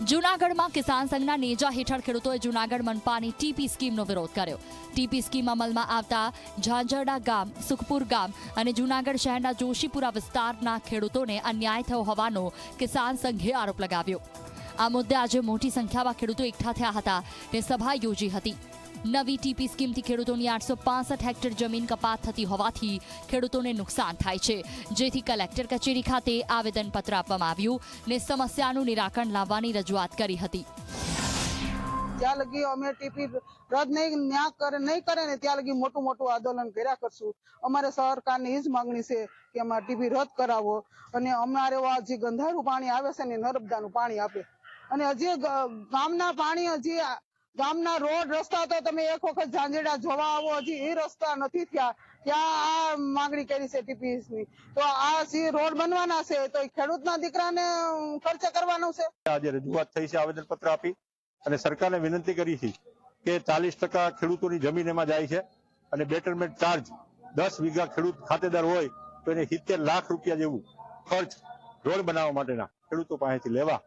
જૂનાગઢમાં કિસાન સંઘના નેજા હેઠળ ખેડૂતોએ જૂનાગઢ મનપાની ટીપી સ્કીમનો વિરોધ કર્યો. ટીપી સ્કીમ અમલમાં આવતા ઝાંઝરડા ગામ, સુખપુર ગામ અને જૂનાગઢ શહેરના જોશીપુરા વિસ્તારના ખેડૂતોને અન્યાય થયો હોવાનો કિસાન સંઘે આરોપ લગાવ્યો. આ મુદ્દે આજે મોટી સંખ્યામાં ખેડૂતો એકઠા થયા હતા તે સભા યોજી હતી. નવી ટીપી સ્કીમથી ખેડૂતોની આઠસો હેક્ટર જમીન કપાત થતી હોવાથી ખેડૂતોને નુકસાન થાય છે. જેથી કલેક્ટર કચેરી ખાતે આવેદનપત્ર આપવામાં આવ્યું ને સમસ્યાનું નિરાકરણ લાવવાની રજૂઆત કરી હતી. જ્યાં લગી અમે ટીપી રદ નહીં, ન્યા કરે, નહીં કરે ને ત્યાં લગી મોટું મોટું આંદોલન કર્યા કરશું. અમારે સરકારની એ જ માંગણી છે કે અમારે ટીપી રદ કરાવો અને અમારે જે ગંધારું પાણી આવે છે ને નર્મદાનું પાણી આપે. અને હજી ગામના પાણી હજી ગામના રોડ રસ્તા તો તમે એક વખત ઝાંઝેડા જોવા આવો, હજી એ રસ્તા નથી થયા. ત્યાં આ માંગણી કરી છે ટીપી ની તો આ સી રોડ બનવાના છે, તો ખેડૂતના દીકરાને ખર્ચ કરવાનો છે? આજે રજૂઆત થઈ છે આવેદનપત્ર આપી અને સરકારને વિનંતી કરી છે કે ચાલીસ ટકા ખેડૂતોની જમીન એમાં જાય છે અને બેટરમેન્ટ ચાર્જ દસ વીઘા ખેડૂત ખાતેદાર હોય તો એને સિત્તેર લાખ રૂપિયા જેવું ખર્ચ રોડ બનાવવા માટેના ખેડૂતો પાસેથી લેવા.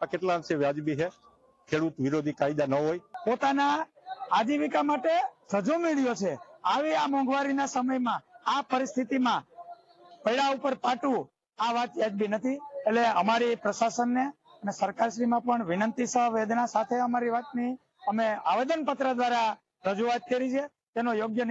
આ કેટલા અંશે વ્યાજબી છે? ખેડૂત વિરોધી કાયદા ન હોય. પોતાના આજીવિકા માટે સજો મેળ્યો છે. આવી આ મોંઘવારીના સમયમાં, આ પરિસ્થિતિમાં પૈડા ઉપર પાટવું આ વાત વ્યાજબી નથી. એટલે અમારી પ્રશાસનને અને સરકારશ્રીમાં પણ વિનંતી સહ વેદના સાથે અમારી વાતની અમે આવેદન પત્ર દ્વારા રજૂઆત કરી છે. તેનો યોગ્ય